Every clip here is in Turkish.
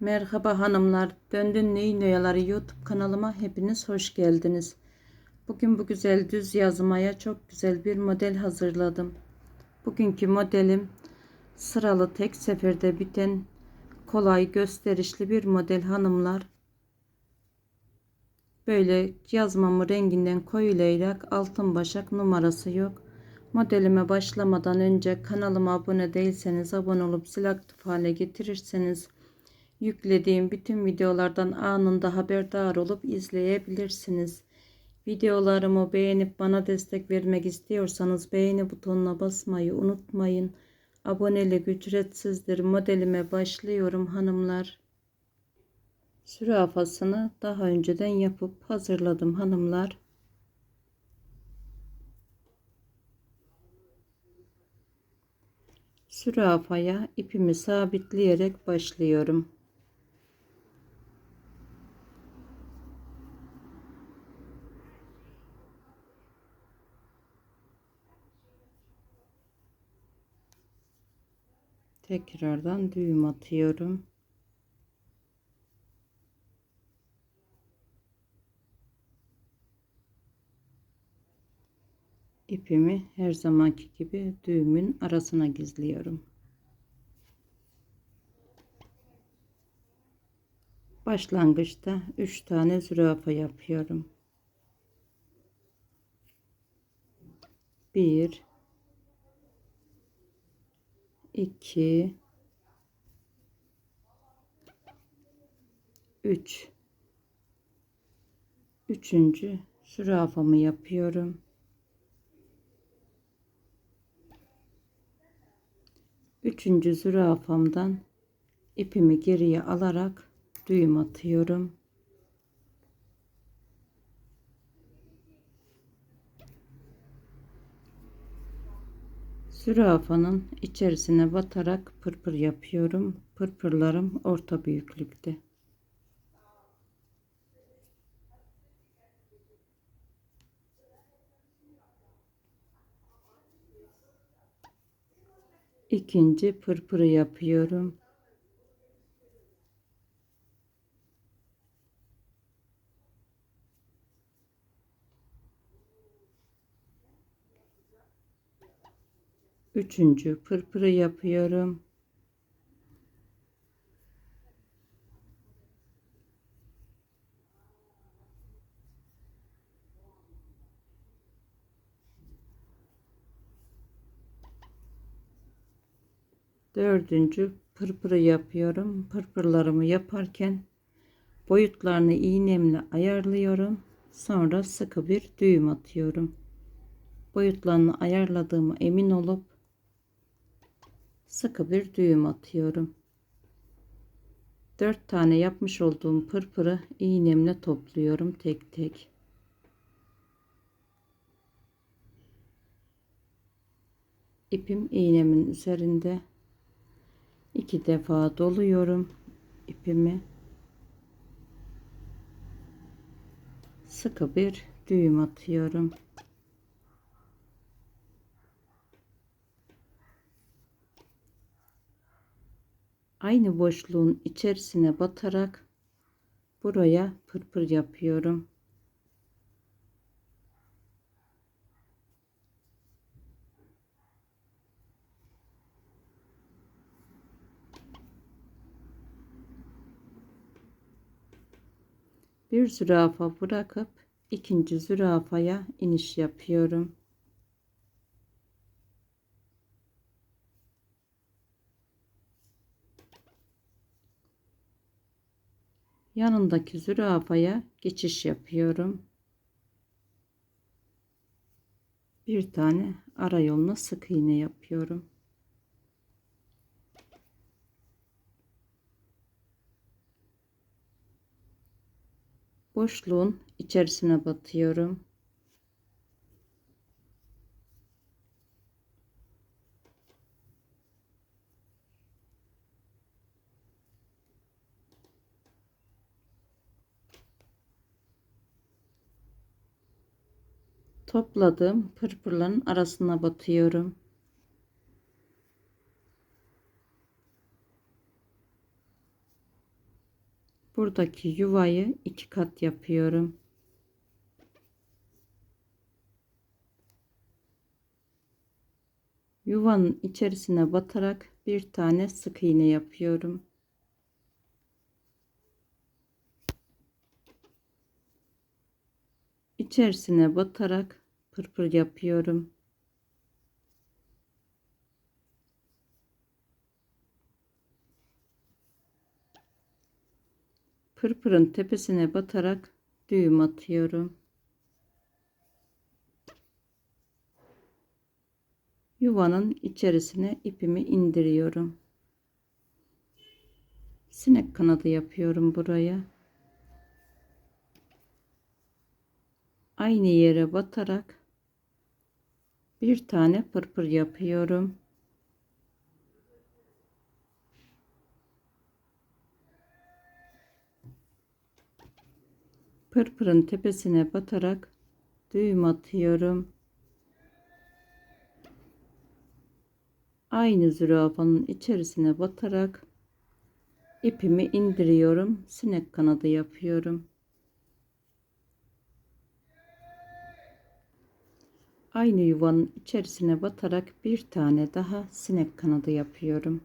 Merhaba hanımlar. Döndün Neyin Oyaları YouTube kanalıma hepiniz hoş geldiniz. Bugün bu güzel düz yazmaya çok güzel bir model hazırladım. Bugünkü modelim sıralı tek seferde biten kolay gösterişli bir model hanımlar. Böyle yazmamı renginden koyulayarak altın başak numarası yok. Modelime başlamadan önce kanalıma abone değilseniz abone olup zil aktif hale getirirseniz yüklediğim bütün videolardan anında haberdar olup izleyebilirsiniz. Videolarımı beğenip bana destek vermek istiyorsanız beğeni butonuna basmayı unutmayın. Abonelik ücretsizdir. Modelime başlıyorum hanımlar. Sürafasını daha önceden yapıp hazırladım hanımlar. Sürafaya ipimi sabitleyerek başlıyorum. Tekrardan düğüm atıyorum. ipimi her zamanki gibi düğümün arasına gizliyorum. Başlangıçta 3 tane zürafa yapıyorum. 1 2 3 Üçüncü zürafamı yapıyorum. Üçüncü zürafamdan ipimi geriye alarak düğüm atıyorum. Zürafanın içerisine batarak pırpır yapıyorum. Pırpırlarım orta büyüklükte. ikinci pırpırı yapıyorum. Üçüncü pırpırı yapıyorum. dördüncü pırpırı yapıyorum. Pırpırlarımı yaparken boyutlarını iğnemle ayarlıyorum. Sonra sıkı bir düğüm atıyorum. Boyutlarını ayarladığımı emin olup sıkı bir düğüm atıyorum. 4 tane yapmış olduğum pırpırı iğnemle topluyorum tek tek. İpim iğnemin üzerinde iki defa doluyorum ipimi sıkı bir düğüm atıyorum aynı boşluğun içerisine batarak buraya pırpır yapıyorum bir zürafa bırakıp ikinci zürafaya iniş yapıyorum. Yanındaki zürafaya geçiş yapıyorum. Bir tane ara yoluna sık iğne yapıyorum. boşluğun içerisine batıyorum. Topladığım pırpırların arasına batıyorum. buradaki yuvayı iki kat yapıyorum. Yuvanın içerisine batarak bir tane sık iğne yapıyorum. İçerisine batarak pırpır yapıyorum. Pırpırın tepesine batarak düğüm atıyorum. Yuvanın içerisine ipimi indiriyorum. Sinek kanadı yapıyorum buraya. Aynı yere batarak bir tane pırpır yapıyorum. Pırpırın tepesine batarak düğüm atıyorum. Aynı zürafanın içerisine batarak ipimi indiriyorum. Sinek kanadı yapıyorum. Aynı yuvanın içerisine batarak bir tane daha sinek kanadı yapıyorum.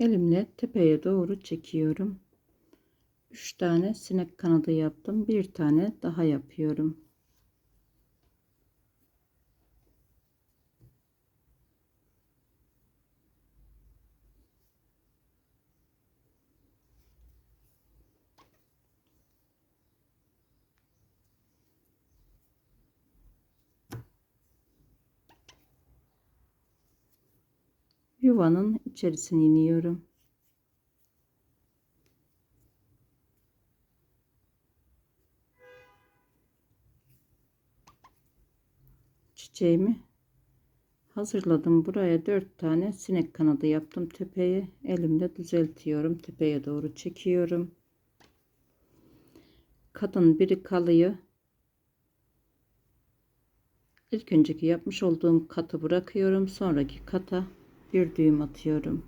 Elimle tepeye doğru çekiyorum. 3 tane sinek kanadı yaptım. Bir tane daha yapıyorum. Yuvanın içerisine iniyorum. Çiçeğimi hazırladım. Buraya dört tane sinek kanadı yaptım. Tepeye elimle düzeltiyorum. Tepeye doğru çekiyorum. Kadın biri kalıyor. İlk önceki yapmış olduğum katı bırakıyorum. Sonraki kata bir düğüm atıyorum.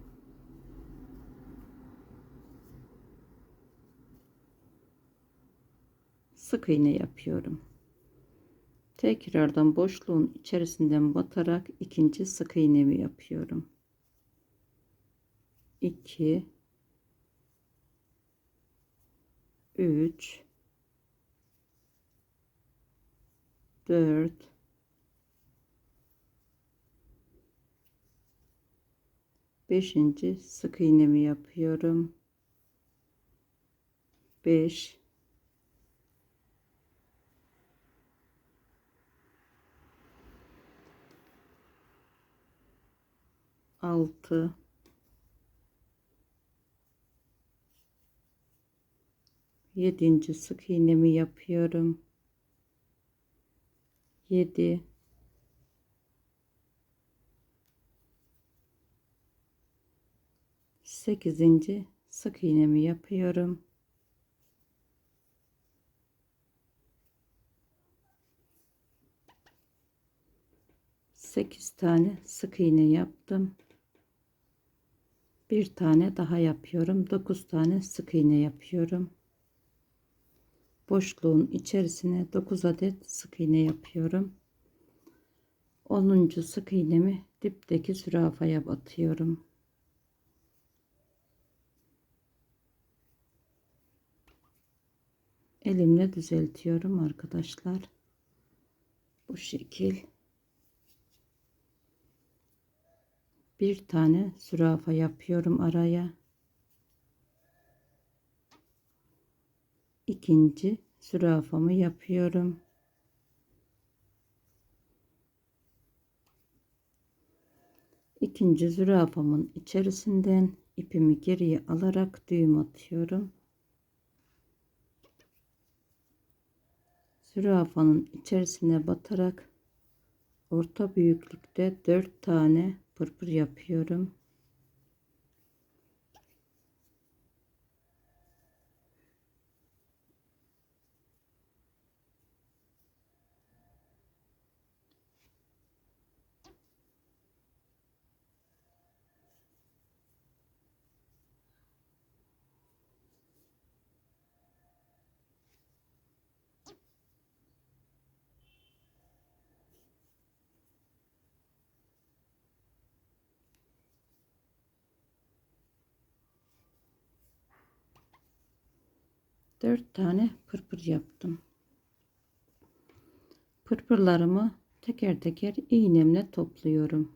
Sık iğne yapıyorum. Tekrardan boşluğun içerisinden batarak ikinci sık iğnemi yapıyorum. 2 3 4 beşinci sık iğnemi yapıyorum. 5 6 yedinci sık iğnemi yapıyorum. 7 8. sık iğnemi yapıyorum. Sekiz tane sık iğne yaptım. Bir tane daha yapıyorum. Dokuz tane sık iğne yapıyorum. Boşluğun içerisine dokuz adet sık iğne yapıyorum. Onuncu sık iğnemi dipteki zürafaya batıyorum. Elimle düzeltiyorum arkadaşlar. Bu şekil. Bir tane zürafa yapıyorum araya. İkinci zürafamı yapıyorum. İkinci zürafamın içerisinden ipimi geriye alarak düğüm atıyorum. Zürafanın içerisine batarak orta büyüklükte 4 tane pırpır yapıyorum. Dört tane pırpır yaptım. Pırpırlarımı teker teker iğnemle topluyorum.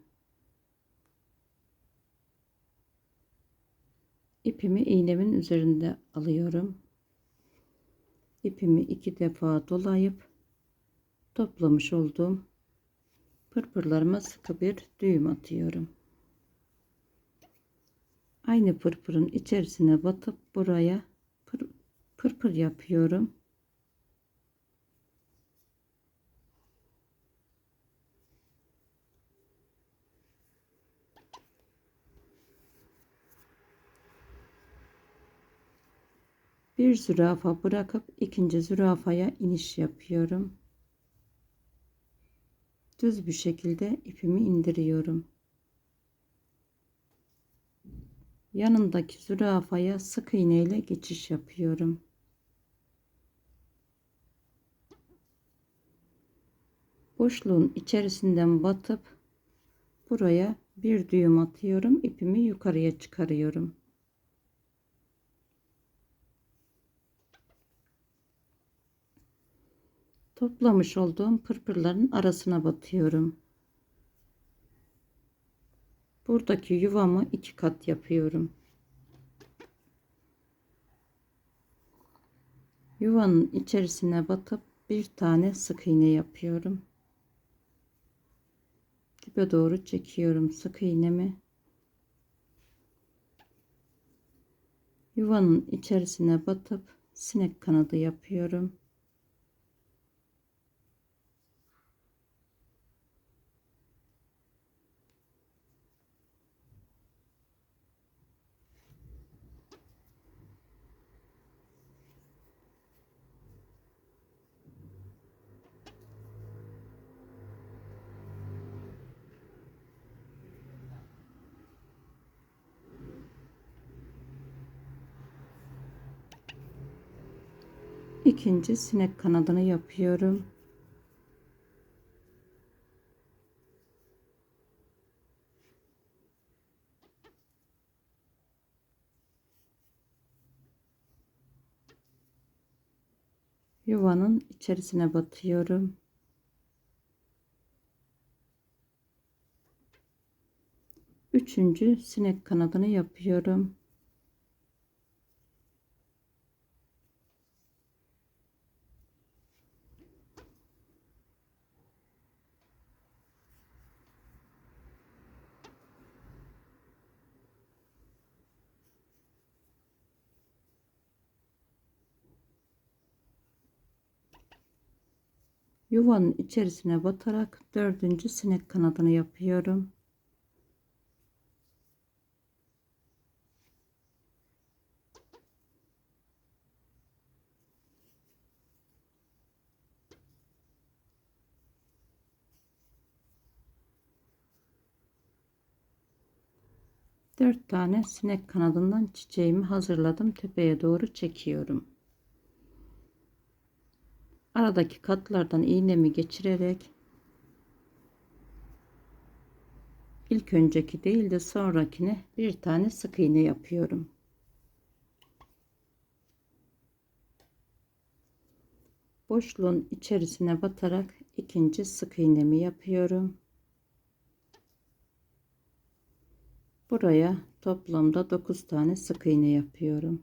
İpimi iğnemin üzerinde alıyorum. İpimi iki defa dolayıp toplamış olduğum pırpırlarıma sıkı bir düğüm atıyorum. Aynı pırpırın içerisine batıp buraya pırpır yapıyorum. Bir zürafa bırakıp ikinci zürafaya iniş yapıyorum. Düz bir şekilde ipimi indiriyorum. Yanındaki zürafaya sık iğne ile geçiş yapıyorum. Boşluğun içerisinden batıp buraya bir düğüm atıyorum. ipimi yukarıya çıkarıyorum. toplamış olduğum pırpırların arasına batıyorum. Buradaki yuvamı iki kat yapıyorum. Yuvanın içerisine batıp bir tane sık iğne yapıyorum. Dibe doğru çekiyorum sık iğnemi. Yuvanın içerisine batıp sinek kanadı yapıyorum. İkinci sinek kanadını yapıyorum. Yuvanın içerisine batıyorum. Üçüncü sinek kanadını yapıyorum. Yuvanın içerisine batarak dördüncü sinek kanadını yapıyorum. Dört tane sinek kanadından çiçeğimi hazırladım. Tepeye doğru çekiyorum aradaki katlardan iğnemi geçirerek ilk önceki değil de sonrakine bir tane sık iğne yapıyorum. Boşluğun içerisine batarak ikinci sık iğnemi yapıyorum. Buraya toplamda 9 tane sık iğne yapıyorum.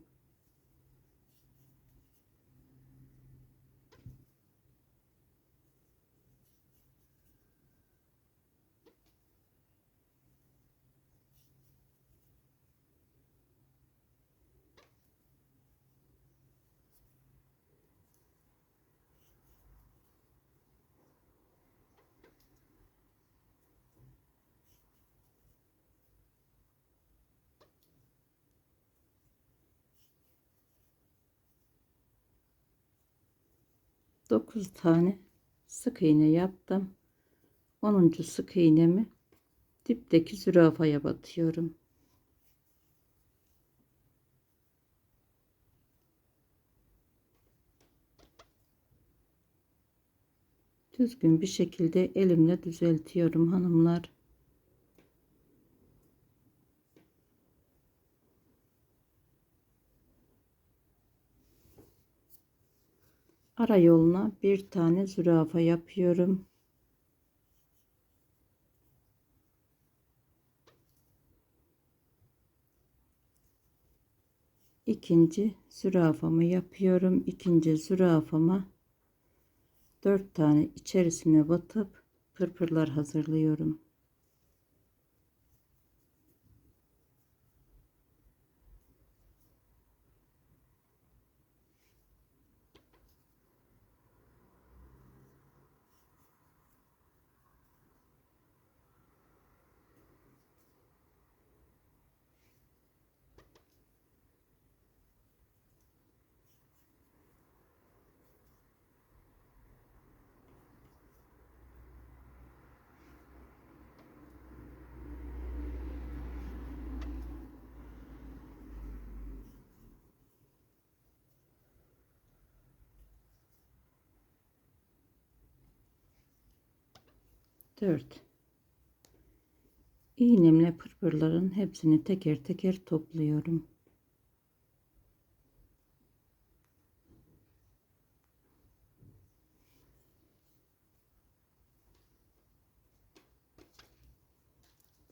9 tane sık iğne yaptım. 10. sık iğnemi dipteki zürafaya batıyorum. Düzgün bir şekilde elimle düzeltiyorum hanımlar. Ara yoluna bir tane zürafa yapıyorum. ikinci zürafamı yapıyorum. İkinci zürafama dört tane içerisine batıp pırpırlar hazırlıyorum. Dört. İğnemle pırpırların hepsini teker teker topluyorum.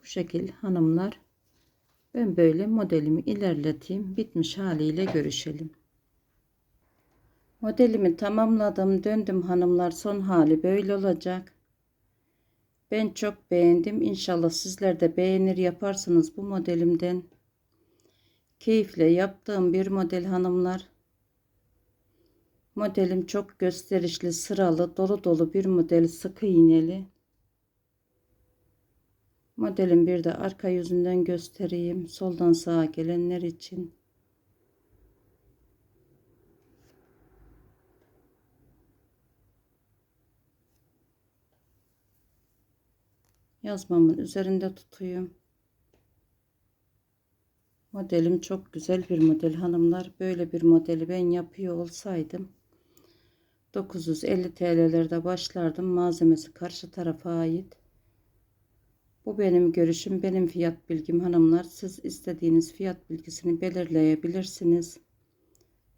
Bu şekil hanımlar ben böyle modelimi ilerleteyim bitmiş haliyle görüşelim modelimi tamamladım döndüm hanımlar son hali böyle olacak ben çok beğendim İnşallah sizler de beğenir yaparsınız bu modelimden keyifle yaptığım bir model hanımlar modelim çok gösterişli sıralı dolu dolu bir model sık iğneli Modelin bir de arka yüzünden göstereyim. Soldan sağa gelenler için. Yazmamın üzerinde tutuyum. Modelim çok güzel bir model hanımlar. Böyle bir modeli ben yapıyor olsaydım 950 TL'lerde başlardım. Malzemesi karşı tarafa ait. Bu benim görüşüm, benim fiyat bilgim hanımlar. Siz istediğiniz fiyat bilgisini belirleyebilirsiniz.